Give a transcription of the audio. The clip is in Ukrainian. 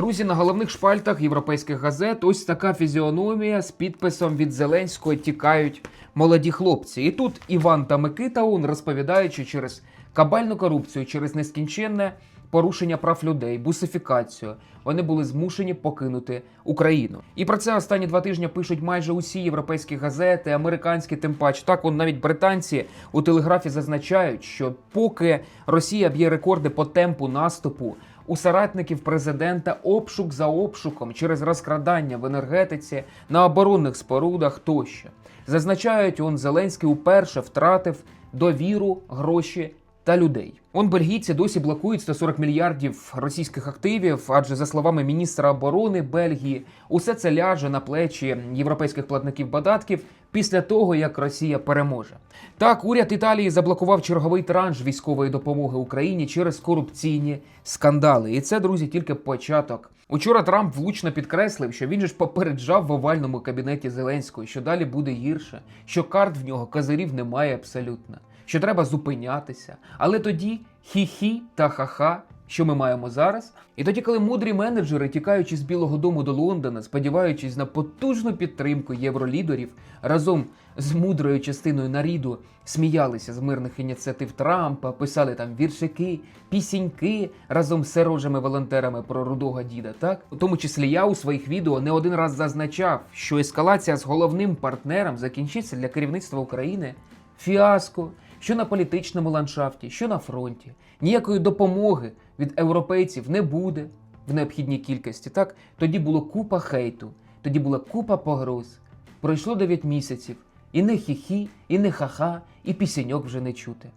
Друзі, на головних шпальтах європейських газет ось така фізіономія з підписом від Зеленського тікають молоді хлопці. І тут Іван та Микита он розповідаючи через кабальну корупцію, через нескінченне порушення прав людей, бусифікацію. Вони були змушені покинути Україну. І про це останні два тижні пишуть майже усі європейські газети, американські, тим паче. Так, он навіть британці у телеграфі зазначають, що поки Росія б'є рекорди по темпу наступу. У соратників президента обшук за обшуком через розкрадання в енергетиці на оборонних спорудах тощо. Зазначають, он Зеленський уперше втратив довіру, гроші та людей. Он бельгійці досі блокують 140 мільярдів російських активів, адже за словами міністра оборони Бельгії, усе це ляже на плечі європейських платників податків після того, як Росія переможе. Так, уряд Італії заблокував черговий транш військової допомоги Україні через корупційні скандали. І це, друзі, тільки початок. Учора Трамп влучно підкреслив, що він же ж попереджав в овальному кабінеті Зеленського, що далі буде гірше, що карт в нього козирів немає абсолютно, що треба зупинятися. Але тоді хі-хі та ха-ха. Що ми маємо зараз? І тоді, коли мудрі менеджери, тікаючи з Білого Дому до Лондона, сподіваючись на потужну підтримку євролідерів, разом з мудрою частиною наріду сміялися з мирних ініціатив Трампа, писали там віршики, пісіньки разом з сирожими волонтерами про рудого діда. Так, у тому числі я у своїх відео не один раз зазначав, що ескалація з головним партнером закінчиться для керівництва України фіаско, що на політичному ландшафті, що на фронті. Ніякої допомоги від європейців не буде в необхідній кількості. Так тоді було купа хейту, тоді була купа погроз. Пройшло 9 місяців, і не хі-хі, і не ха-ха, і пісеньок вже не чути.